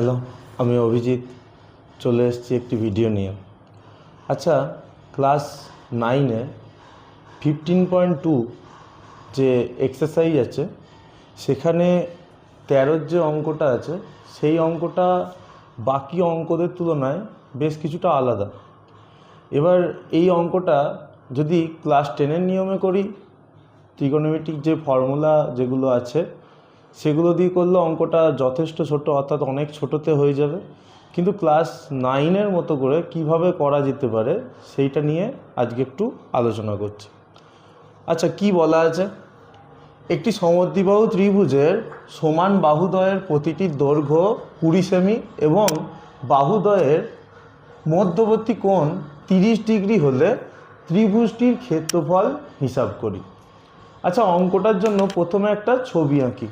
Hello, আমি অভিজিৎ, চলে এসেছি একটি ভিডিও নিয়ে। আচ্ছা ক্লাস নাইনে ফিফটিন পয়েন্ট টু যে এক্সারসাইজ আছে, সেখানে তেরোর যে অঙ্কটা আছে, সেই অঙ্কটা বাকি অঙ্কদের তুলনায় বেশ কিছুটা আলাদা। এবার এই অঙ্কটা যদি ক্লাস টেনের নিয়মে করি ত্রিকোণমিতিক যে ফর্মুলা যেগুলো আছে সেগুলো দিয়ে করলে অঙ্কটা যথেষ্ট ছোট, অর্থাৎ অনেক ছোটোতে হয়ে যাবে। কিন্তু ক্লাস নাইনের মতো করে কীভাবে করা যেতে পারে সেইটা নিয়ে আজকে একটু আলোচনা করছি। আচ্ছা কি বলা আছে? একটি সমদ্বিবাহু ত্রিভুজের সমান বাহুদ্বয়ের প্রতিটি দৈর্ঘ্য কুড়ি সেমি এবং বাহুদ্বয়ের মধ্যবর্তী কোণ তিরিশ ডিগ্রি হলে ত্রিভুজটির ক্ষেত্রফল হিসাব করি। আচ্ছা অঙ্কটার জন্য প্রথমে একটা ছবি আঁকি।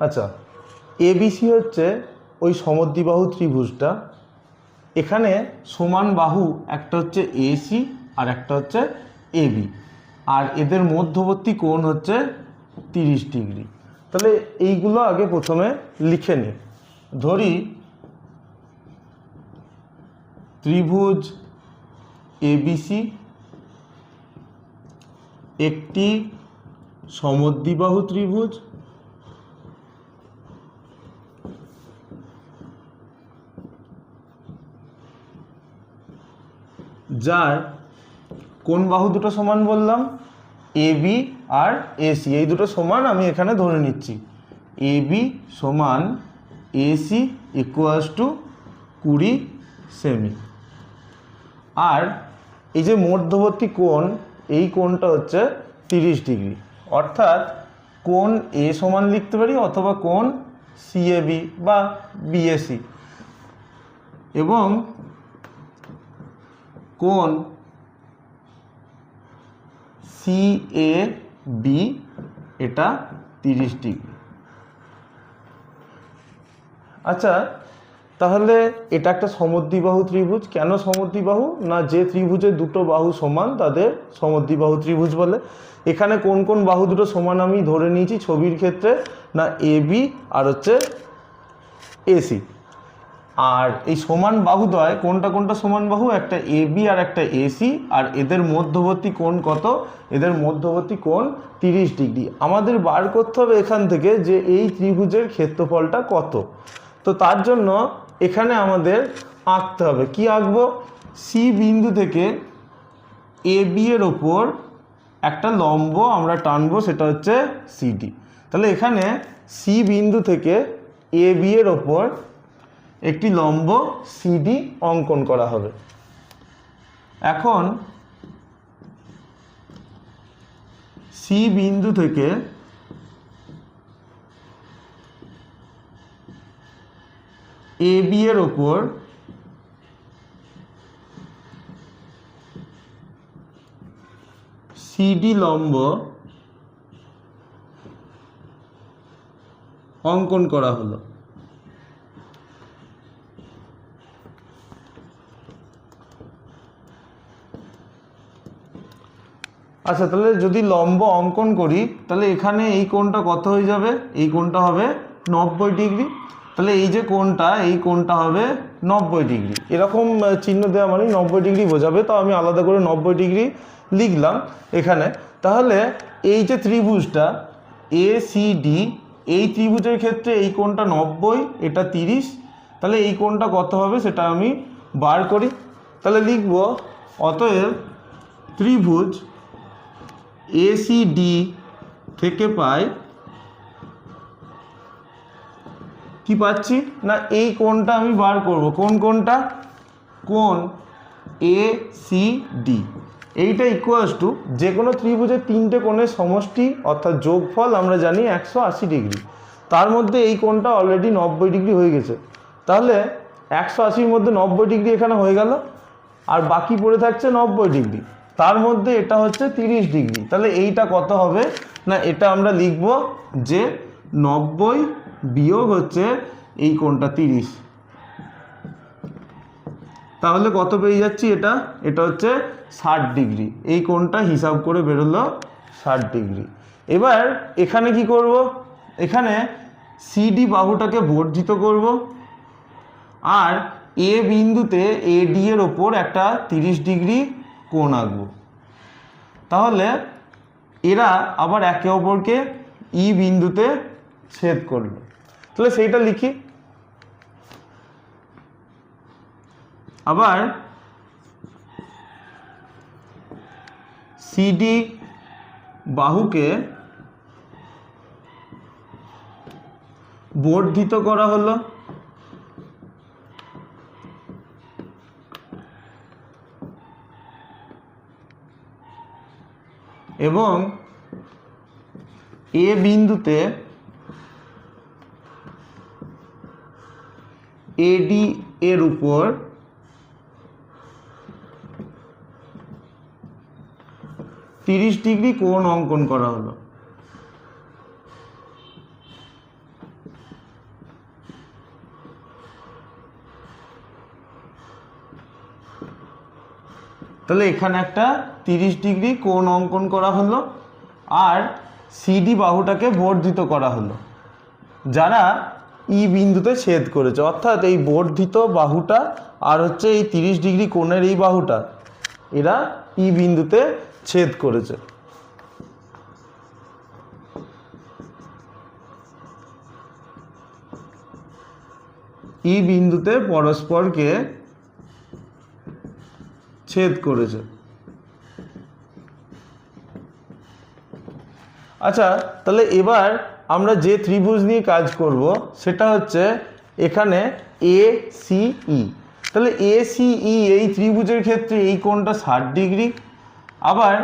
আচ্ছা এবিসি হচ্ছে ওই সমদ্বিবাহু ত্রিভুজটা। এখানে সমান বাহু, একটা হচ্ছে এসি আর একটা হচ্ছে এবি আর এদের মধ্যবর্তী কোণ হচ্ছে তিরিশ ডিগ্রি। তাহলে এইগুলো আগে প্রথমে লিখে নিই ধরি, ত্রিভুজ এবিসি একটি সমদ্বিবাহু ত্রিভুজ যার কোন বাহু দুটো সমান বললাম? এ বি আর এসি এই দুটো সমান আমি এখানে ধরে নিচ্ছি। এ বি সমান এসি ইকুয়ালস টু কুড়ি সেমি আর এই যে মধ্যবর্তী কোণ, এই কোণটা হচ্ছে তিরিশ ডিগ্রি। অর্থাৎ কোণ এ সমান লিখতে পারি অথবা কোণ সিএবি বা বিএসি এবং কোণ সি এ বি এটা তিরিশ ডিগ্রি। আচ্ছা তাহলে এটা একটা সমদ্বিবাহু ত্রিভুজ। কেন সমদ্বিবাহু? না, যে ত্রিভুজের দুটো বাহু সমান, তাদের সমদ্বিবাহু ত্রিভুজ বলে। এখানে কোন কোন বাহু দুটো সমান আমি ধরে নিয়েছি ছবির ক্ষেত্রে? না এ বি আর হচ্ছে এসি আর এই সমান বাহুদ্বয় কোনটা কোনটা সমান বাহু? একটা এ বি আর একটা এসি আর এদের মধ্যবর্তী কোণ কত? এদের মধ্যবর্তী কোণ তিরিশ ডিগ্রি। আমাদের বার করতে হবে এখান থেকে যে এই ত্রিভুজের ক্ষেত্রফলটা কত। তো তার জন্য এখানে আমাদের আঁকতে হবে। কি আঁকবো? সি বিন্দু থেকে এ বি এর ওপর একটা লম্ব আমরা টানবো, সেটা হচ্ছে সিডি তাহলে এখানে সি বিন্দু থেকে এ বি এর ওপর একটি লম্ব সিডি অঙ্কন করা হবে। এখন সি বিন্দু থেকে এ বি এর ওপর সিডি লম্ব অঙ্কন করা হলো। আচ্ছা তাহলে যদি লম্ব অঙ্কন করি, তাহলে এখানে এই কোণটা কত হয়ে যাবে? এই কোণটা হবে নব্বই ডিগ্রি। তাহলে এই যে কোণটা, এই কোণটা হবে নব্বই ডিগ্রি। এরকম চিহ্ন দেওয়া মানে নব্বই ডিগ্রি বোঝাবে, তো আমি আলাদা করে নব্বই ডিগ্রি লিখলাম এখানে। তাহলে এই যে ত্রিভুজটা এ সি ডি এই ত্রিভুজের ক্ষেত্রে এই কোণটা নব্বই, এটা তিরিশ। তাহলে এই কোণটা কত হবে সেটা আমি বার করি। তাহলে লিখব, অতএব ত্রিভুজ এসিডি থেকে পাই, কি পাচ্ছি? না, এই কোণটা আমি বার করব। কোন কোণটা? কোণ এ সি ডি এইটা ইকুয়ালস টু যে কোনো ত্রিভুজের তিনটে কোণের সমষ্টি অর্থাৎ যোগফল আমরা জানি একশো আশি ডিগ্রি। তার মধ্যে এই কোণটা অলরেডি নব্বই ডিগ্রি হয়ে গেছে। তাহলে একশো আশির মধ্যে নব্বই ডিগ্রি এখানে হয়ে গেল, আর বাকি পড়ে থাকছে নব্বই ডিগ্রি। তার মধ্যে এটা হচ্ছে তিরিশ ডিগ্রি। তাহলে এইটা কত হবে? না, এটা আমরা লিখব যে নব্বই বিয়োগ হচ্ছে এই কোণটা তিরিশ। তাহলে কত পেয়ে যাচ্ছি এটা? এটা হচ্ছে ষাট ডিগ্রি। এই কোণটা হিসাব করে বেরোলো ষাট ডিগ্রি। এবার এখানে কি করব? এখানে সিডি বাহুটাকে বর্ধিত করব। আর এ বিন্দুতে এ ডি এর ওপর একটা তিরিশ ডিগ্রি কোণ আঁকবো তাহলে এরা আবার একে অপরকে ই বিন্দুতে ছেদ করবে তাহলে সেইটা লিখি। আবার সিডি বাহুকে বর্ধিত করা হলো। এবং এ বিন্দুতে এডি এর উপর তিরিশ ডিগ্রি কোণ অঙ্কন করা হলো। তাহলে এখানে একটা তিরিশ ডিগ্রি কোণ অঙ্কন করা হলো, আর সিডি বাহুটাকে বর্ধিত করা হলো। যারা ই বিন্দুতে ছেদ করেছে, অর্থাৎ এই বর্ধিত বাহুটা আর হচ্ছে এই তিরিশ ডিগ্রি কোণের এই বাহুটা, এরা ই বিন্দুতে ছেদ করেছে। ই বিন্দুতে পরস্পরকে ছেদ করেছে। আচ্ছা তাহলে এবার আমরা যে ত্রিভুজ নিয়ে কাজ করব, সেটা হচ্ছে এখানে এ সি ই তাহলে এ সি ই এই ত্রিভুজের ক্ষেত্রে এই কোণটা ষাট ডিগ্রি, আবার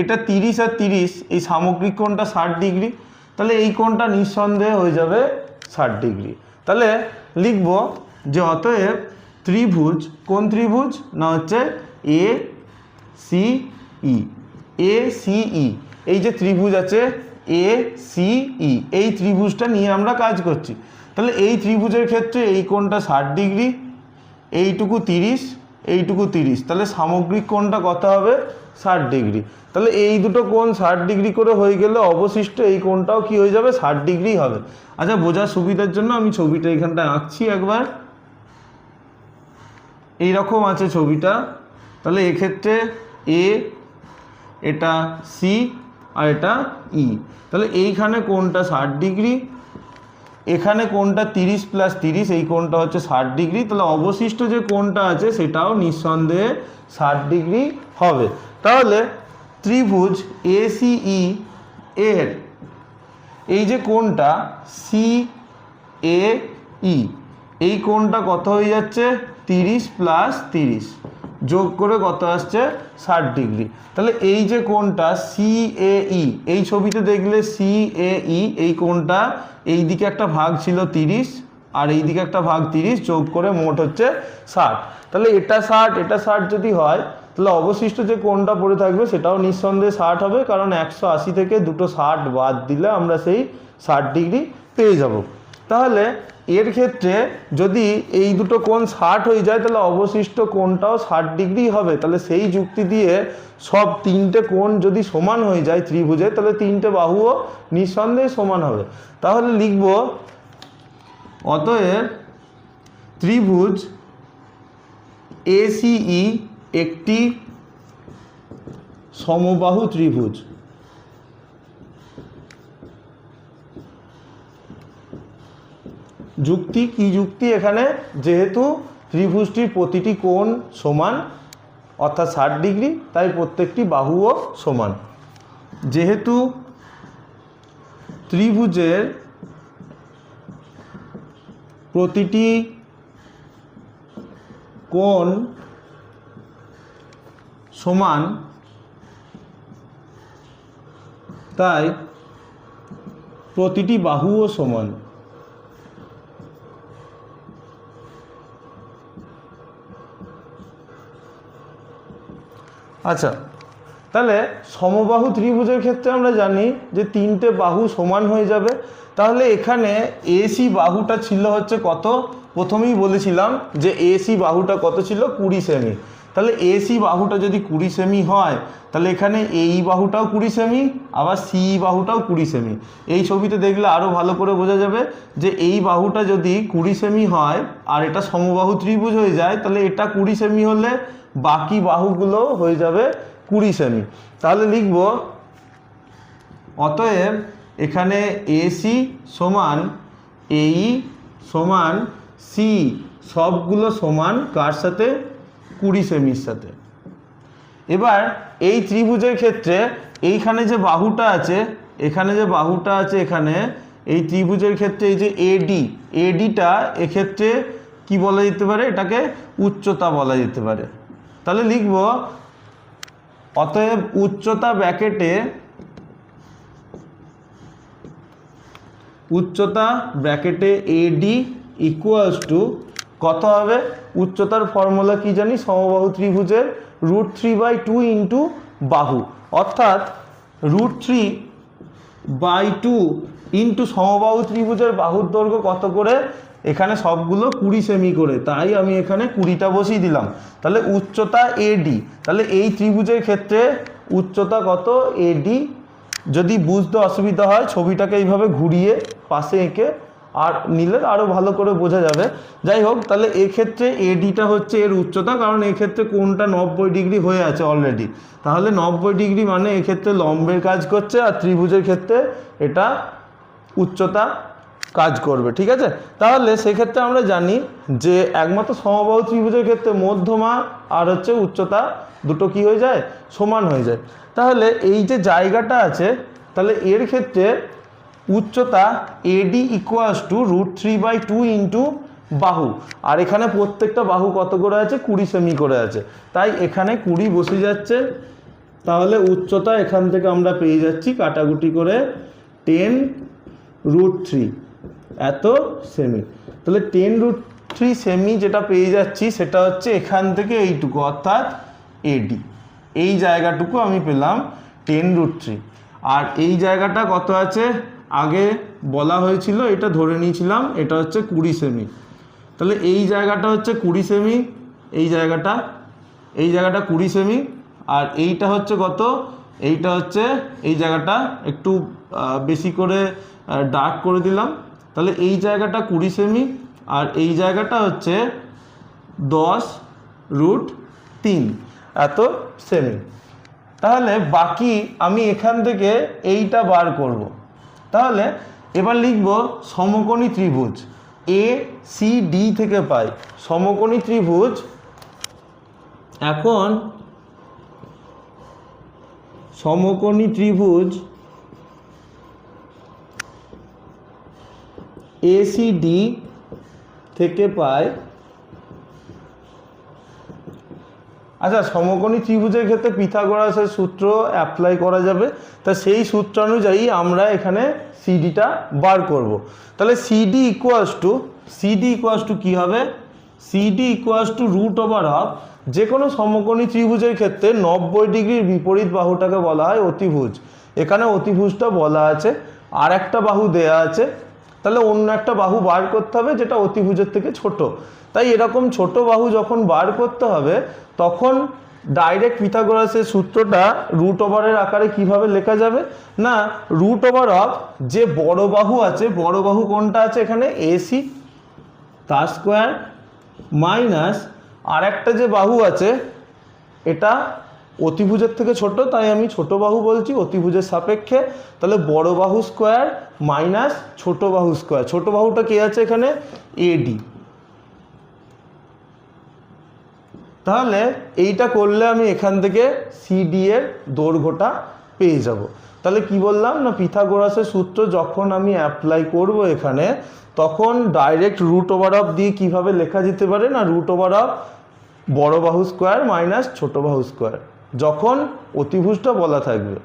এটা তিরিশ আর তিরিশ, এই সামগ্রিক কোণটা ষাট ডিগ্রি, তাহলে এই কোণটা নিঃসন্দেহে হয়ে যাবে ষাট ডিগ্রি। তাহলে লিখব যে অতএব ত্রিভুজ, কোন ত্রিভুজ? না হচ্ছে A C E A C E এই যে ত্রিভুজ আছে এ সি ই এই ত্রিভুজটা নিয়ে আমরা কাজ করছি। তাহলে এই ত্রিভুজের ক্ষেত্রে এই কোণটা ষাট ডিগ্রি, এইটুকু তিরিশ এইটুকু তিরিশ। তাহলে সামগ্রিক কোণটা কত হবে? ষাট ডিগ্রি। তাহলে এই দুটো কোণ ষাট ডিগ্রি করে হয়ে গেলে অবশিষ্ট এই কোণটাও কি হয়ে যাবে? ষাট ডিগ্রি হবে। আচ্ছা বোঝার সুবিধার জন্য আমি ছবিটা এখানটায় আঁকছি একবার। এই রকম আছে ছবিটা। তাহলে এক্ষেত্রে এ, এটা সি আর এটা ই। তাহলে এইখানে কোনটা ষাট ডিগ্রি, এখানে কোনটা তিরিশ প্লাস তিরিশ, এই কোনটা হচ্ছে ষাট ডিগ্রি। তাহলে অবশিষ্ট যে কোনটা আছে সেটাও নিঃসন্দেহে ষাট ডিগ্রি হবে। তাহলে ত্রিভুজ এ সি ই এর, এই যে কোনটা সি এ ই, এই কোনটা কত হয়ে যাচ্ছে? তিরিশ প্লাস তিরিশ। যোগ করে কত আসছে? ষাট ডিগ্রি। তাহলে এই যে কোণটা সি এ ই এই ছবিতে দেখলে সি এ ই এই কোণটা এই দিকে একটা ভাগ ছিল তিরিশ আর এই দিকে একটা ভাগ তিরিশ, যোগ করে মোট হচ্ছে ষাট। তাহলে এটা ষাট এটা ষাট যদি হয়, তাহলে অবশিষ্ট যে কোণটা পড়ে থাকবে সেটাও নিঃসন্দেহে ষাট হবে, কারণ একশো আশি থেকে দুটো ষাট বাদ দিলে আমরা সেই ষাট ডিগ্রি পেয়ে যাব। তাহলে এর ক্ষেত্রে যদি এই দুটো কোণ ষাট হয়ে যায়, তাহলে অবশিষ্ট কোণটাও ষাট ডিগ্রি হবে। তাহলে সেই যুক্তি দিয়ে সব তিনটে কোণ যদি সমান হয়ে যায় ত্রিভুজে, তাহলে তিনটে বাহুও নিঃসন্দেহে সমান হবে। তাহলে লিখব, অতএব ত্রিভুজ এসিই একটি সমবাহু ত্রিভুজ। যুক্তি, কি যুক্তি এখানে? যেহেতু ত্রিভুজটির প্রতিটি কোণ সমান, অর্থাৎ ষাট ডিগ্রি, তাই প্রত্যেকটি বাহুও সমান। যেহেতু ত্রিভুজের প্রতিটি কোণ সমান, তাই প্রতিটি বাহুও সমান। আচ্ছা তাহলে সমবাহু ত্রিভুজের ক্ষেত্রে আমরা জানি যে তিনটে বাহু সমান হয়ে যাবে। তাহলে এখানে এসি বাহুটা ছিল হচ্ছে কত? প্রথমেই বলেছিলাম যে এসি বাহুটা কত ছিল? কুড়ি সেমি। তাহলে এসি বাহুটা যদি কুড়ি সেমি হয়, তাহলে এখানে এই বাহুটাও কুড়ি সেমি, আবার সি বাহুটাও কুড়ি সেমি। এই ছবিতে দেখলে আরও ভালো করে বোঝা যাবে যে এই বাহুটা যদি কুড়ি সেমি হয় আর এটা সমবাহু ত্রিভুজ হয়ে যায়, তাহলে এটা কুড়ি সেমি হলে বাকি বাহুগুলো হয়ে যাবে কুড়ি সেমি। তাহলে লিখব, অতএব এখানে এসি সমান এই সমান সি, সবগুলো সমান কার সাথে? কুড়ি সেমির সাথে। এবার এই ত্রিভুজের ক্ষেত্রে এইখানে যে বাহুটা আছে, এখানে যে বাহুটা আছে এখানে, এই ত্রিভুজের ক্ষেত্রে এই যে এডি এডিটা এক্ষেত্রে কি বলা যেতে পারে? এটাকে উচ্চতা বলা যেতে পারে। তাহলে লিখব, অতএব উচ্চতা ব্র্যাকেটে উচ্চতা ব্র্যাকেটে এডি ইকুয়ালস টু কত হবে? উচ্চতার ফর্মুলা কি জানি? সমবাহু ত্রিভুজের root three by two into বাহু। অর্থাৎ root three by two into সমবাহু ত্রিভুজের বাহুর দৈর্ঘ্য কত করে? এখানে সবগুলো কুড়ি সেমি করে। তাই আমি এখানে কুড়িটা বসিয়ে দিলাম। তাহলে উচ্চতা এডি তাহলে এই ত্রিভুজের ক্ষেত্রে উচ্চতা কত? এডি যদি বুঝতে অসুবিধা হয়, ছবিটাকে এইভাবে ঘুরিয়ে পাশে এঁকে আর নিলে আরও ভালো করে বোঝা যাবে। যাই হোক, তাহলে এক্ষেত্রে এডিটা হচ্ছে এর উচ্চতা, কারণ এক্ষেত্রে কোনটা নব্বই ডিগ্রি হয়ে আছে অলরেডি তাহলে নব্বই ডিগ্রি মানে এক্ষেত্রে লম্বের কাজ করছে আর ত্রিভুজের ক্ষেত্রে এটা উচ্চতা কাজ করবে, ঠিক আছে? তাহলে সেক্ষেত্রে আমরা জানি যে একমাত্র সমবাহু ত্রিভুজের ক্ষেত্রে মধ্যমা আর হচ্ছে উচ্চতা দুটো কি হয়ে যায়? সমান হয়ে যায়। তাহলে এই যে জায়গাটা আছে, তাহলে এর ক্ষেত্রে উচ্চতা AD equals to root three by two into বাহু। আর এখানে প্রত্যেকটা বাহু কত করে আছে? কুড়ি সেমি করে আছে। তাই এখানে কুড়ি বসে যাচ্ছে। তাহলে উচ্চতা এখান থেকে আমরা পেয়ে যাচ্ছি কাটাকুটি করে টেন রুট থ্রি এত সেমি তাহলে টেন রুট থ্রি সেমি যেটা পেয়ে যাচ্ছি সেটা হচ্ছে এখান থেকে এইটুকু, অর্থাৎ এডি এই জায়গাটুকু আমি পেলাম টেন রুট থ্রি আর এই জায়গাটা কত আছে? আগে বলা হয়েছিল, এটা ধরে নিয়েছিলাম, এটা হচ্ছে কুড়ি সেমি। তাহলে এই জায়গাটা হচ্ছে কুড়ি সেমি, এই জায়গাটা এই জায়গাটা কুড়ি সেমি, আর এইটা হচ্ছে কত? এইটা হচ্ছে, এই জায়গাটা একটু বেশি করে ডার্ক করে দিলাম। তাহলে এই জায়গাটা কুড়ি সেমি, আর এই জায়গাটা হচ্ছে দশ রুট তিন, এত সেমি। তাহলে বাকি আমি এখান থেকে এইটা বার করব। তাহলে এবার লিখব সমকোণী ত্রিভুজ এ সি ডি থেকে পাই। সমকোণী ত্রিভুজ, এখন সমকোণী ত্রিভুজ এসিডি থেকে পায় আচ্ছা সমকোণী ত্রিভুজের ক্ষেত্রে পিথাগোরাসের সূত্র অ্যাপ্লাই করা যাবে। তা সেই সূত্র অনুযায়ী আমরা এখানে সিডিটা বার করব। তাহলে CD equals to CD equals to কী হবে? CD equals to root over of যে কোনো সমকোণী ত্রিভুজের ক্ষেত্রে নব্বই ডিগ্রির বিপরীত বাহুটাকে বলা হয় অতিভুজ। এখানে অতিভুজটা বলা আছে আর একটা বাহু দেয়া আছে তাহলে অন্য একটা বাহু বার করতে হবে যেটা অতিভুজের থেকে ছোট। তাই এরকম ছোট বাহু যখন বার করতে হবে, তখন ডাইরেক্ট পিথাগোরাসের সূত্রটা রুট ওভারের আকারে কীভাবে লেখা যাবে? না রুট ওভার অফ যে বড় বাহু আছে, বড় বাহু কোনটা আছে এখানে? এসি তার স্কোয়ার মাইনাস আর একটা যে বাহু আছে, এটা অতিভুজের থেকে ছোট, তাই আমি ছোট বাহু বলছি, অতিভুজের সাপেক্ষে। তাহলে বড় বাহু স্কোয়ার মাইনাস ছোট বাহু স্কোয়ার ছোট বাহুটা কে আছে এখানে? এডি তাহলে এইটা করলে আমি এখান থেকে সিডি এর দৈর্ঘ্যটা পেয়ে যাব। তাহলে কি বললাম না, পিথাগোরাসের সূত্র যখন আমি অ্যাপ্লাই করব এখানে, তখন ডাইরেক্ট রুট ওভার অফ দিয়ে কীভাবে লেখা যেতে পারে না রুট ওভার অফ বড় বাহু স্কোয়ার মাইনাস ছোট বাহু স্কোয়ার যখন অতিভুজটা বলা থাকবে।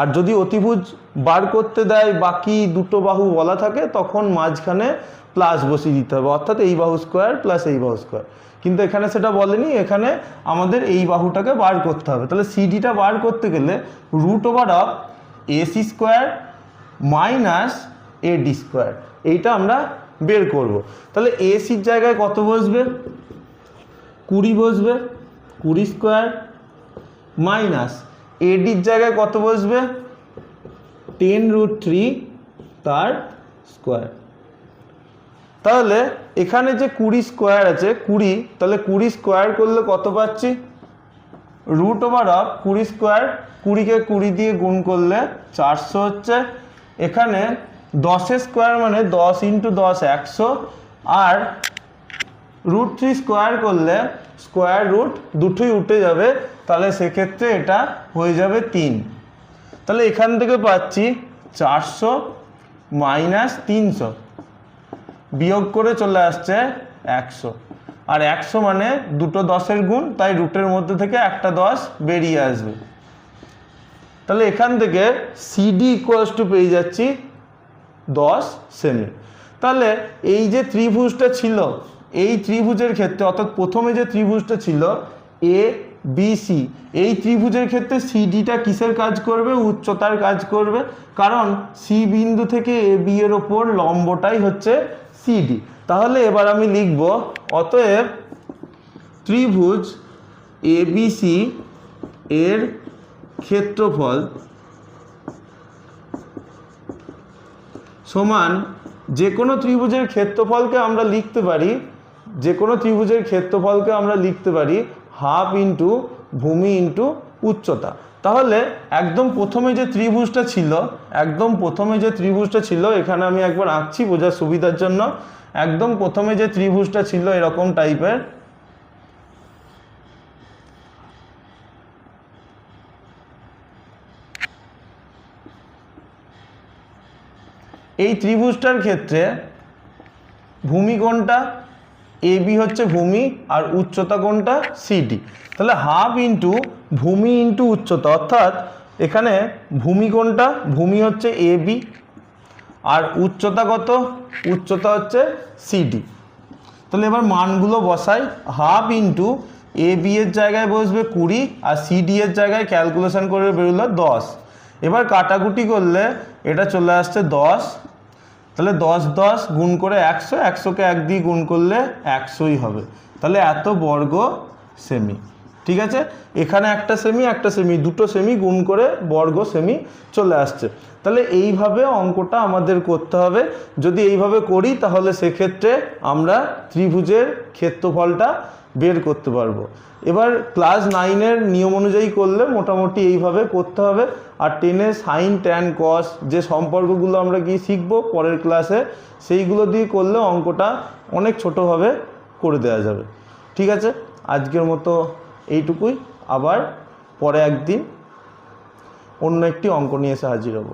আর যদি অতিভুজ বার করতে দেয়, বাকি দুটো বাহু বলা থাকে, তখন মাঝখানে প্লাস বসিয়ে দিতে হবে। অর্থাৎ এই বাহু স্কোয়ার প্লাস এই বাহু স্কোয়ার কিন্তু এখানে সেটা বলেনি, এখানে আমাদের এই বাহুটাকে বার করতে হবে। তাহলে সিডিটা বার করতে গেলে root over of AC square minus AD square এইটা আমরা বের করব। তাহলে এসির জায়গায় কত বসবে? কুড়ি বসবে। কুড়ি স্কোয়ার মাইনাস এডির জায়গায় কত বসবে? টেন রুট থ্রি তার স্কোয়ার। তাহলে এখানে যে কুড়ি স্কোয়ার আছে, কুড়ি, তাহলে কুড়ি স্কোয়ার করলে কত পাচ্ছি? রুট ওভার অফ কুড়ি স্কোয়ার, কুড়িকে কুড়ি দিয়ে গুণ করলে চারশো হচ্ছে। এখানে দশের স্কোয়ার মানে দশ ইন্টু দশ একশো, আর রুট থ্রি স্কোয়ার করলে স্কোয়ার রুট দুটোই উঠে যাবে তাহলে সেক্ষেত্রে এটা হয়ে যাবে তিন। তাহলে এখান থেকে পাচ্ছি চারশো মাইনাস তিনশো। বিয়োগ করে চলে আসছে একশো। আর একশো মানে দুটো দশের গুণ, তাই রুটের মধ্যে থেকে একটা দশ বেরিয়ে আসবে। তাহলে এখান থেকে সিডি ইকুয়ালস টু পেয়ে যাচ্ছি দশ সেমি তাহলে এই যে ত্রিভুজটা ছিল, এই ত্রিভুজের ক্ষেত্রে, অর্থাৎ প্রথমে যে ত্রিভুজটা ছিল এ বি সি এই ত্রিভুজের ক্ষেত্রে সিডিটা কিসের কাজ করবে? উচ্চতার কাজ করবে। কারণ সি বিন্দু থেকে এ বি এর ওপর লম্বটাই হচ্ছে সিডি তাহলে এবার আমি লিখব, অতএব ত্রিভুজ এবিসি এর ক্ষেত্রফল সমান যে কোনো ত্রিভুজের ক্ষেত্রফলকে আমরা লিখতে পারি যে কোনো ত্রিভুজের ক্ষেত্রফলকে আমরা লিখতে পারি হাফ ইন্টু ভূমি ইন্টু উচ্চতা। তাহলে একদম প্রথমে যে ত্রিভুজটা ছিল, একদম প্রথমে যে ত্রিভুজটা ছিল, এখানে আমি একবার আঁকছি বোঝার সুবিধার জন্য, একদম প্রথমে যে ত্রিভুজটা ছিল এরকম টাইপের, এই ত্রিভুজটার ক্ষেত্রে ভূমি কোনটা এ বি হচ্ছে ভূমি আর উচ্চতা কোনটা? সিডি তাহলে হাফ ইন্টু ভূমি ইন্টু উচ্চতা, অর্থাৎ এখানে ভূমি কোনটা? ভূমি হচ্ছে এ বি আর উচ্চতা কত? উচ্চতা হচ্ছে সিডি তাহলে এবার মানগুলো বসাই। হাফ ইন্টু এ বি এর জায়গায় বসবে কুড়ি আর সিডি এর জায়গায় ক্যালকুলেশন করে বেরোলো দশ। এবার কাটাকুটি করলে এটা চলে আসছে দশ। তাহলে দশ দশ গুণ করে একশো, একশোকে এক দিয়ে গুণ করলে একশোই হবে। তাহলে এত বর্গ সেমি ঠিক আছে? এখানে একটা সেমি একটা সেমি দুটো সেমি গুণ করে বর্গ সেমি চলে আসছে। তাহলে এইভাবে অঙ্কটা আমাদের করতে হবে। যদি এইভাবে করি তাহলে সেক্ষেত্রে আমরা ত্রিভুজের ক্ষেত্রফলটা বের করতে পারব। এবার ক্লাস নাইনের নিয়ম অনুযায়ী করলে মোটামুটি এইভাবে করতে হবে। আর টেনে সাইন ট্যান কস যে সম্পর্কগুলো আমরা গিয়ে শিখব পরের ক্লাসে সেইগুলো দিয়ে করলে অঙ্কটা অনেক ছোটোভাবে করে দেওয়া যাবে। ঠিক আছে? আজকের মতো এইটুকুই। আবার পরে একদিন অন্য একটি অঙ্ক নিয়ে এসে হাজির হব।